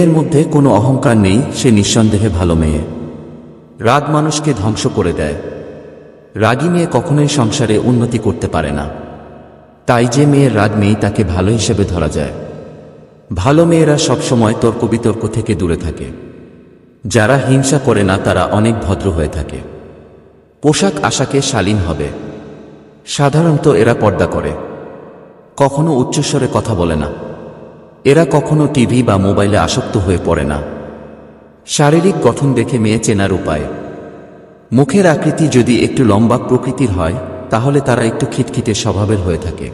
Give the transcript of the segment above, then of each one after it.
এর মধ্যে কোনো অহংকার নেই, সে নিঃসন্দেহে ভালো মেয়ে। রাগ মানুষকে ধ্বংস করে দেয়। রাগী মেয়ে কখনোই সংসারে উন্নতি করতে পারে না। তাই যে মেয়ের রাগ নেই, তাকে ভালো হিসেবে ধরা যায়। ভালো মেয়েরা সবসময় তর্ক বিতর্ক থেকে দূরে থাকে। যারা হিংসা করে না, তারা অনেক ভদ্র হয়ে থাকে। পোশাক আশাকে শালীন হবে। সাধারণত এরা পর্দা করে। কখনো উচ্চস্বরে কথা বলে না। এরা কখনো টিভি বা মোবাইলে আসক্ত হয়ে পড়ে না। শারীরিক গঠন দেখে মেয়ে চেনার উপায়। মুখের আকৃতি যদি একটু লম্বা প্রকৃতির হয়, তাহলে তারা একটু খিটখিটে স্বভাবের হয়ে থাকে।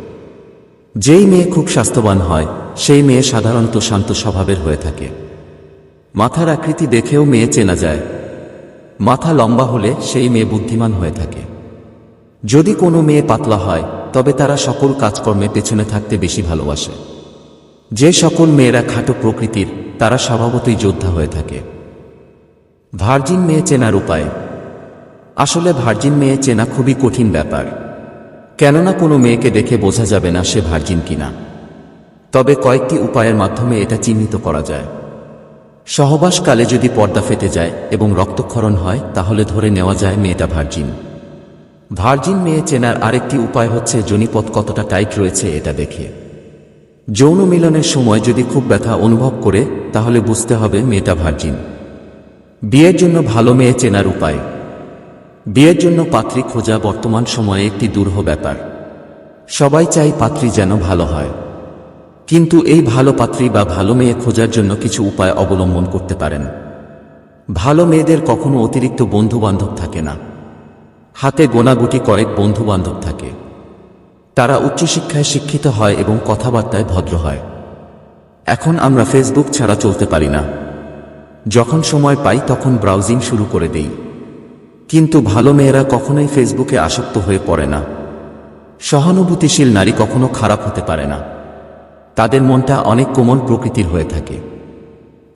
যেই মেয়ে খুব স্বাস্থ্যবান হয়, সেই মেয়ে সাধারণত শান্ত স্বভাবের হয়ে থাকে। মাথার আকৃতি দেখেও মেয়ে চেনা যায়। মাথা লম্বা হলে সেই মেয়ে বুদ্ধিমান হয়ে থাকে। যদি কোনো মেয়ে পাতলা হয়, তবে তারা সকল কাজকর্মে পেছনে থাকতে বেশি ভালোবাসে। যে সকল মেয়েরা খাটো প্রকৃতির, তারা স্বভাবতই যোদ্ধা হয়ে থাকে। ভার্জিন মেয়ে চেনার উপায়। আসলে ভার্জিন মেয়ে চেনা খুবই কঠিন ব্যাপার। কেননা কোনো মেয়েকে দেখে বোঝা যাবে না সে ভার্জিন কিনা। তবে কয়েকটি উপায়ের মাধ্যমে এটা চিহ্নিত করা যায়। সহবাসকালে যদি পর্দা ফেটে যায় এবং রক্তক্ষরণ হয়, তাহলে ধরে নেওয়া যায় মেয়েটা ভার্জিন। ভার্জিন মেয়ে চেনার আরেকটি উপায় হচ্ছে জনিপথ কতটা টাইট রয়েছে এটা দেখে। যৌন মিলনের সময় যদি খুব ব্যথা অনুভব করে, তাহলে বুঝতে হবে মেয়েটা ভার্জিন বিয়ের জন্য ভালো মেয়ে চেনার উপায়। বিয়ের জন্য পাত্রী খোঁজা বর্তমান সময়ে একটি দুরূহ ব্যাপার। সবাই চাই পাত্রী যেন ভালো হয়। কিন্তু এই ভালো পাত্রী বা ভালো মেয়ে খোঁজার জন্য কিছু উপায় অবলম্বন করতে পারেন। ভালো মেয়েদের কখনো অতিরিক্ত বন্ধু বান্ধব থাকে না। হাতে গোনাগুটি কয়েক বন্ধু বান্ধব থাকে। তারা উচ্চশিক্ষায় শিক্ষিত হয় এবং কথাবার্তায় ভদ্র হয়। এখন আমরা ফেসবুক ছাড়া চলতে পারি না। যখন সময় পাই তখন ব্রাউজিং শুরু করে দেই। কিন্তু ভালো মেয়েরা কখনোই ফেসবুকে আসক্ত হয়ে পড়ে না। সহানুভূতিশীল নারী কখনো খারাপ হতে পারে না। তাদের মনটা অনেক কোমল প্রকৃতির হয়ে থাকে।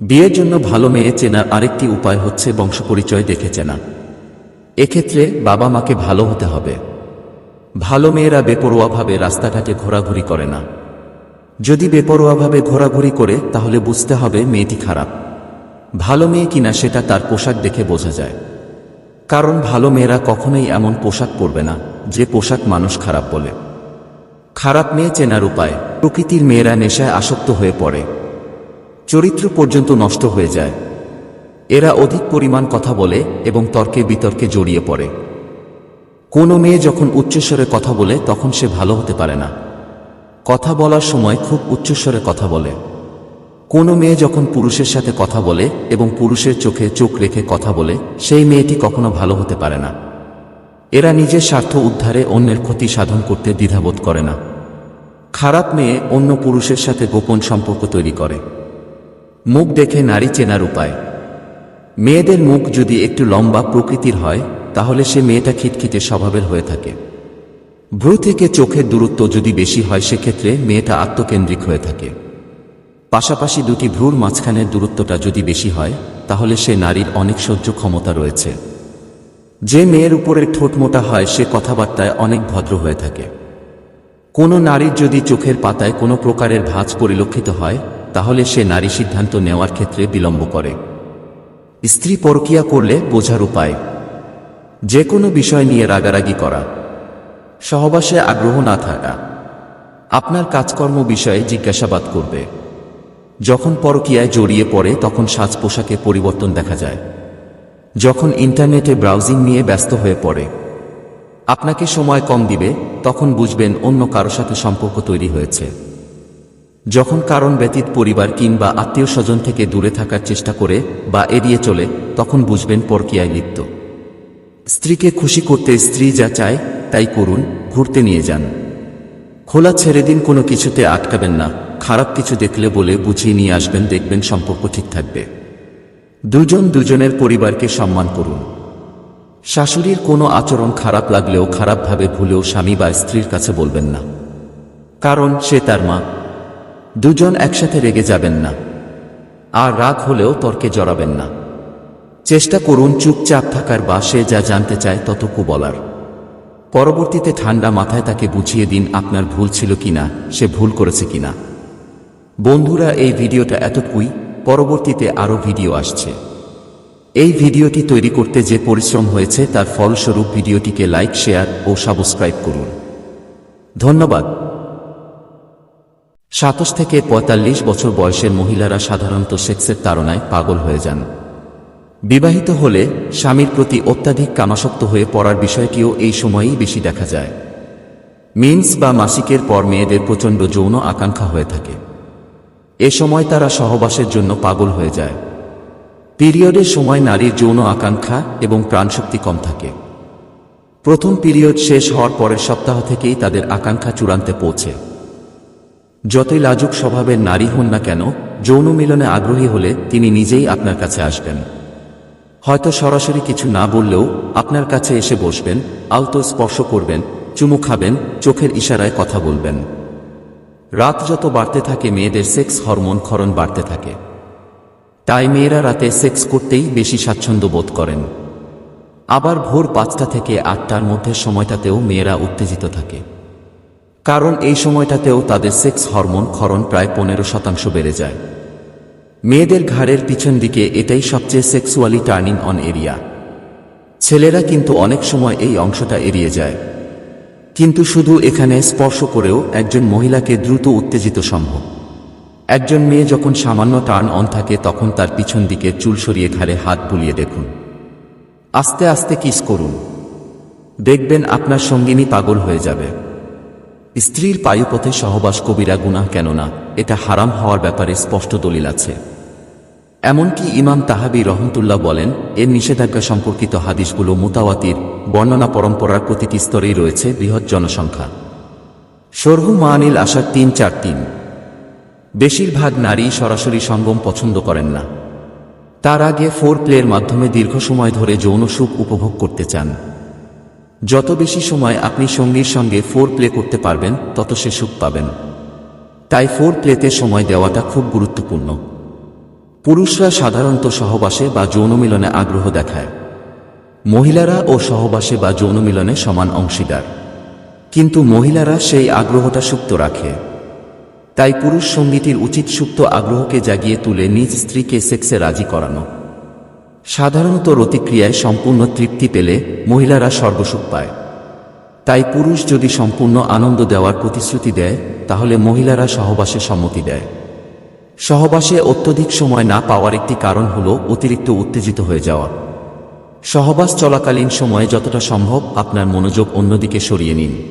বিয়ের জন্য ভালো মেয়ে চেনার আরেকটি উপায় হচ্ছে বংশপরিচয় দেখে চেনা। এক্ষেত্রে বাবা মাকে ভালো হতে হবে। ভালো মেয়েরা বেপরোয়াভাবে রাস্তাঘাটে ঘোরাঘুরি করে না। যদি বেপরোয়াভাবে ঘোরাঘুরি করে, তাহলে বুঝতে হবে মেয়েটি খারাপ। ভালো মেয়ে কিনা সেটা তার পোশাক দেখে বোঝা যায়। কারণ ভালো মেয়েরা কখনোই এমন পোশাক পরবে না, যে পোশাক মানুষ খারাপ বলে। খারাপ মেয়ে চেনার উপায়, প্রকৃতির মেয়েরা নেশায় আসক্ত হয়ে পড়ে। চরিত্র পর্যন্ত নষ্ট হয়ে যায়। এরা অধিক পরিমাণ কথা বলে এবং তর্কে বিতর্কে জড়িয়ে পড়ে। কোনো মেয়ে যখন উচ্চস্বরে কথা বলে, তখন সে ভালো হতে পারে না। কথা বলার সময় খুব উচ্চস্বরে কথা বলে। কোনো মেয়ে যখন পুরুষের সাথে কথা বলে এবং পুরুষের চোখে চোখ রেখে কথা বলে, সেই মেয়েটি কখনো ভালো হতে পারে না। এরা নিজের স্বার্থ উদ্ধারে অন্যের ক্ষতি সাধন করতে দ্বিধাবোধ করে না। খারাপ মেয়ে অন্য পুরুষের সাথে গোপন সম্পর্ক তৈরি করে। মুখ দেখে নারী চেনার উপায়। মেয়েদের মুখ যদি একটু লম্বা প্রকৃতির হয় তাহলে সে মেয়েটা খিটখিটে স্বভাবের হয়ে থাকে। ভ্রু থেকে চোখের দূরত্ব যদি বেশি হয়, সেক্ষেত্রে মেয়েটা আত্মকেন্দ্রিক হয়ে থাকে। পাশাপাশি দুটি ভ্রুর মাঝখানের দূরত্বটা যদি বেশি হয়, তাহলে সে নারীর অনেক সহ্য ক্ষমতা রয়েছে। যে মেয়ের উপরে ঠোঁট মোটা হয়, সে কথাবার্তায় অনেক ভদ্র হয়ে থাকে। কোনো নারীর যদি চোখের পাতায় কোনো প্রকারের ভাঁজ পরিলক্ষিত হয়, তাহলে সে নারী সিদ্ধান্ত নেওয়ার ক্ষেত্রে বিলম্ব করে। স্ত্রী পরকিয়া করলে বোঝার উপায় যে কোনো বিষয় নিয়ে রাগারাগি করা। সহবাসে আগ্রহ না থাকা। আপনার কাজকর্ম বিষয়ে জিজ্ঞাসাবাদ করবে। যখন পরকীয়ায় জড়িয়ে পড়ে, তখন সাজ পোশাকে পরিবর্তন দেখা যায়। যখন ইন্টারনেটে ব্রাউজিং নিয়ে ব্যস্ত হয়ে পড়ে। আপনাকে সময় কম দিবে, তখন বুঝবেন অন্য কারও সাথে সম্পর্ক তৈরি হয়েছে। যখন কারণ ব্যতীত পরিবার কিংবা আত্মীয় স্বজন থেকে দূরে থাকার চেষ্টা করে বা এড়িয়ে চলে, তখন বুঝবেন পরকীয়ায় লিপ্ত। স্ত্রীকে খুশি করতে স্ত্রী যা চায় তাই করুন, ঘুরতে নিয়ে যান। খোলা ছেড়ে দিন, কোনো কিছুতে আটকাবেন না। খারাপ কিছু দেখলে বলে বুঝিয়ে নিয়ে আসবেন, দেখবেন সম্পর্ক ঠিক থাকবে। দুজন দুজনের পরিবারকে সম্মান করুন। শাশুড়ির কোনো আচরণ খারাপ লাগলেও, খারাপভাবে ভুলেও স্বামী বা স্ত্রীর কাছে বলবেন না। কারণ সে তার মা। দুজন একসাথে রেগে যাবেন না। আর রাগ হলেও তর্কে জড়াবেন না। চেষ্টা করুন চুপচাপ থাকার বা সে যা জানতে চায় ততটুকু বলার। পরবর্তীতে ঠান্ডা মাথায় তাকে বুঝিয়ে দিন আপনার ভুল ছিল কিনা, সে ভুল করেছে কিনা। বন্ধুরা, এই ভিডিওটা এতটুকুই। পরবর্তীতে আরও ভিডিও আসছে। এই ভিডিওটি তৈরি করতে যে পরিশ্রম হয়েছে তার ফলস্বরূপ ভিডিওটিকে লাইক, শেয়ার ও সাবস্ক্রাইব করুন। ধন্যবাদ। সাতাশ থেকে পঁয়তাল্লিশ বছর বয়সের মহিলারা সাধারণত সেক্সের তাড়নায় পাগল হয়ে যান। বিবাহিত হলে স্বামীর প্রতি অত্যাধিক কামাসক্ত হয়ে পড়ার বিষয়টিও এই সময়েই বেশি দেখা যায়। মিন্স বা মাসিকের পর মেয়েদের প্রচণ্ড যৌন আকাঙ্ক্ষা হয়ে থাকে। এ সময় তারা সহবাসের জন্য পাগল হয়ে যায়। পিরিয়ডের সময় নারীর যৌন আকাঙ্ক্ষা এবং প্রাণশক্তি কম থাকে। প্রথম পিরিয়ড শেষ হওয়ার পরের সপ্তাহ থেকেই তাদের আকাঙ্ক্ষা চূড়ান্তে পৌঁছে। যতই লাজুক স্বভাবের নারী হন না কেন, যৌন মিলনে আগ্রহী হলে তিনি নিজেই আপনার কাছে আসবেন। হয়তো সরাসরি কিছু না বললেও আপনার কাছে এসে বসবেন, আলতো স্পর্শ করবেন, চুমু খাবেন, চোখের ইশারায় কথা বলবেন। রাত যত বাড়তে থাকে, মেয়েদের সেক্স হরমোন ক্ষরণ বাড়তে থাকে। তাই মেয়েরা রাতে সেক্স করতেই বেশি স্বাচ্ছন্দ্য বোধ করেন। আবার ভোর পাঁচটা থেকে আটটার মধ্যে সময়টাতেও মেয়েরা উত্তেজিত থাকে। কারণ এই সময়টাতেও তাদের সেক্স হরমোন ক্ষরণ প্রায় পনেরো শতাংশ বেড়ে যায়। মেয়েদের ঘাড়ের পিছন দিকে এটাই সবচেয়ে সেক্সুয়ালি টার্নিং অন এরিয়া ছেলেরা কিন্তু অনেক সময় এই অংশটা এড়িয়ে যায়। কিন্তু শুধু এখানে স্পর্শ করেও একজন মহিলাকে দ্রুত উত্তেজিত সম্ভব। একজন মেয়ে যখন সামান্য টার্ন অন থাকে, তখন তার পিছন দিকে চুল সরিয়ে ঘাড়ে হাত বুলিয়ে দেখুন। আস্তে আস্তে কিস করুন। দেখবেন আপনার সঙ্গিনী পাগল হয়ে যাবে। স্ত্রীর পায়ুপথে সহবাস কবিরা গুনাহ কেননা, এটা হারাম হওয়ার ব্যাপারে স্পষ্ট দলিল আছে। এমনকি ইমাম তাহাবি রহমতুল্লাহ বলেন, এর নিষেধাজ্ঞা সম্পর্কিত হাদিসগুলো মুতাওয়াতির, বর্ণনা পরম্পরার প্রতিটি স্তরেই রয়েছে বৃহৎ জনসংখ্যা। সরহু মানিল আশার তিন চার তিন। বেশিরভাগ নারী সরাসরি সঙ্গম পছন্দ করেন না। তার আগে ফোর প্লের মাধ্যমে দীর্ঘ সময় ধরে যৌন সুখ উপভোগ করতে চান। যত বেশি সময় আপনি সঙ্গীর সঙ্গে ফোর প্লে করতে পারবেন, তত সে সুখ পাবেন। তাই ফোর প্লেতে সময় দেওয়াটা খুব গুরুত্বপূর্ণ। পুরুষরা সাধারণত সহবাসে বা যৌন মিলনে আগ্রহ দেখায়। মহিলারা ও সহবাসে বা যৌন মিলনে সমান অংশীদার। কিন্তু মহিলারা সেই আগ্রহটা সুপ্ত রাখে। তাই পুরুষ সঙ্গীটির উচিত সুপ্ত আগ্রহকে জাগিয়ে তুলে নিজ স্ত্রীকে সেক্সে রাজি করানো। সাধারণত রতিক্রিয়ায় সম্পূর্ণ তৃপ্তি পেলে মহিলারা সর্বসুখ পায়। তাই পুরুষ যদি সম্পূর্ণ আনন্দ দেওয়ার প্রতিশ্রুতি দেয়, তাহলে মহিলারা সহবাসে সম্মতি দেয়। সহবাসে অত্যধিক সময় না পাওয়ার একটি কারণ হল অতিরিক্ত উত্তেজিত হয়ে যাওয়া। সহবাস চলাকালীন সময়ে যতটা সম্ভব আপনার মনোযোগ অন্যদিকে সরিয়ে নিন।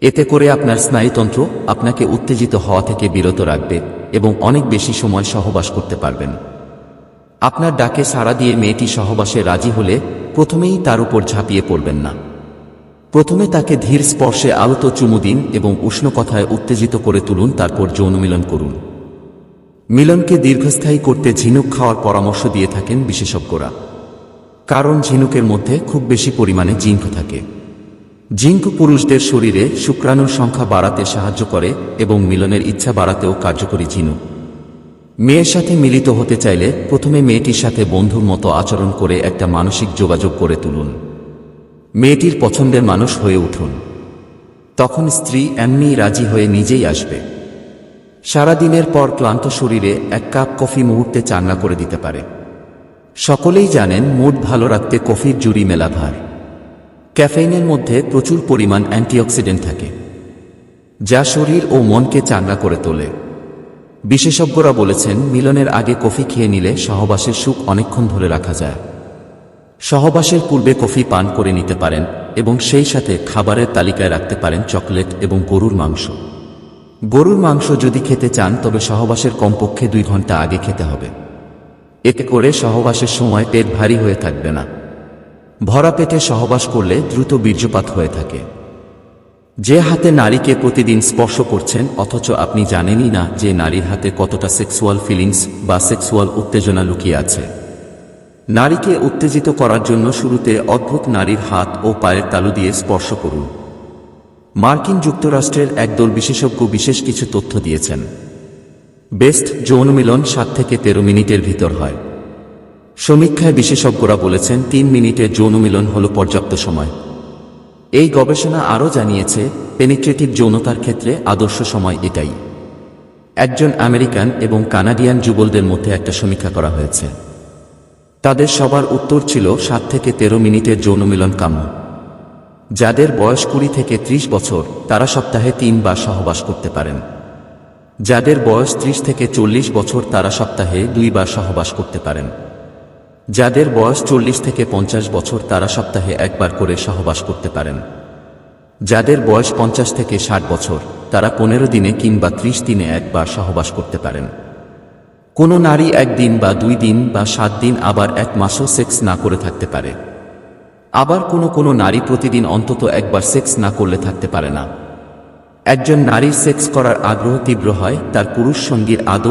এতে করে আপনার স্নায়ুতন্ত্র আপনাকে উত্তেজিত হওয়া থেকে বিরত রাখবে এবং অনেক বেশি সময় সহবাস করতে পারবেন। আপনার ডাকে সাড়া দিয়ে মেয়েটি সহবাসে রাজি হলে প্রথমেই তার উপর ঝাঁপিয়ে পড়বেন না। প্রথমে তাকে ধীর স্পর্শে আলতো চুমু দিন এবং উষ্ণ কথায় উত্তেজিত করে তুলুন, তারপর যৌন মিলন করুন। মিলনকে দীর্ঘস্থায়ী করতে ঝিনুক খাওয়ার পরামর্শ দিয়ে থাকেন বিশেষজ্ঞরা। কারণ ঝিনুকের মধ্যে খুব বেশি পরিমাণে জিঙ্ক থাকে। জিঙ্ক পুরুষদের শরীরে শুক্রাণুর সংখ্যা বাড়াতে সাহায্য করে এবং মিলনের ইচ্ছা বাড়াতেও কার্যকরী ঝিনুক। মেয়ের সাথে মিলিত হতে চাইলে প্রথমে মেয়েটির সাথে বন্ধুর মতো আচরণ করে একটা মানসিক যোগাযোগ করে তুলুন। মেয়েটির পছন্দের মানুষ হয়ে উঠুন। তখন স্ত্রী এমনিই রাজি হয়ে নিজেই আসবে। সারাদিনের পর ক্লান্ত শরীরে এক কাপ কফি মুহূর্তে চাঙ্গা করে দিতে পারে। সকলেই জানেন মুড ভালো রাখতে কফির জুড়ি মেলা ভার। ক্যাফেইনের মধ্যে প্রচুর পরিমাণ অ্যান্টিঅক্সিডেন্ট থাকে, যা শরীর ও মনকে চাঙ্গা করে তোলে। বিশেষজ্ঞরা বলেছেন, মিলনের আগে কফি খেয়ে নিলে সহবাসের সুখ অনেকক্ষণ ধরে রাখা যায়। সহবাসের পূর্বে কফি পান করে নিতে পারেন এবং সেই সাথে খাবারের তালিকায় রাখতে পারেন চকলেট এবং গরুর মাংস। গরুর মাংস যদি খেতে চান, তবে সহবাসের কমপক্ষে দুই ঘণ্টা আগে খেতে হবে। এতে করে সহবাসের সময় পেট ভারী হয়ে থাকবে না। ভরা পেটে সহবাস করলে দ্রুত বীর্যপাত হয়ে থাকে। যে হাতে নারীকে প্রতিদিন স্পর্শ করছেন, অথচ আপনি জানেনই না যে নারীর হাতে কতটা সেক্সুয়াল ফিলিংস বা সেক্সুয়াল উত্তেজনা লুকিয়ে আছে। নারীকে উত্তেজিত করার জন্য শুরুতে অদ্ভুত নারীর হাত ও পায়ের তালু দিয়ে স্পর্শ করুন। মার্কিন যুক্তরাষ্ট্রের একদল বিশেষজ্ঞ বিশেষ কিছু তথ্য দিয়েছেন। বেস্ট যৌন মিলন সাত থেকে তেরো মিনিটের ভিতর হয়। সমীক্ষায় বিশেষজ্ঞরা বলেছেন, তিন মিনিটের যৌন মিলন হল পর্যাপ্ত সময়। এই গবেষণা আরও জানিয়েছে পেনিট্রেটিভ যৌনতার ক্ষেত্রে আদর্শ সময় এটাই। একজন আমেরিকান এবং কানাডিয়ান যুবলদের মধ্যে একটা সমীক্ষা করা হয়েছে। তাদের সবার উত্তর ছিল সাত থেকে তেরো মিনিটের যৌনমিলন কাম্য। যাদের বয়স কুড়ি থেকে ত্রিশ বছর, তারা সপ্তাহে তিন বার সহবাস করতে পারেন। যাদের বয়স ত্রিশ থেকে চল্লিশ বছর, তারা সপ্তাহে দুইবার সহবাস করতে পারেন। যাদের বয়স চল্লিশ থেকে পঞ্চাশ বছর তারা সপ্তাহে একবার করে সহবাস করতে পারেন। যাদের বয়স পঞ্চাশ থেকে ষাট বছর, তারা পনেরো দিনে কিংবা ত্রিশ দিনে একবার সহবাস করতে পারেন। কোনো নারী একদিন বা দুই দিন বা সাত দিন আবার এক মাসও সেক্স না করে থাকতে পারে। আবার কোনো কোনো নারী প্রতিদিন অন্তত একবার সেক্স না করলে থাকতে পারে না। একজন নারীর সেক্স করার আগ্রহ তীব্র হয়, তার পুরুষ সঙ্গীর আদৌ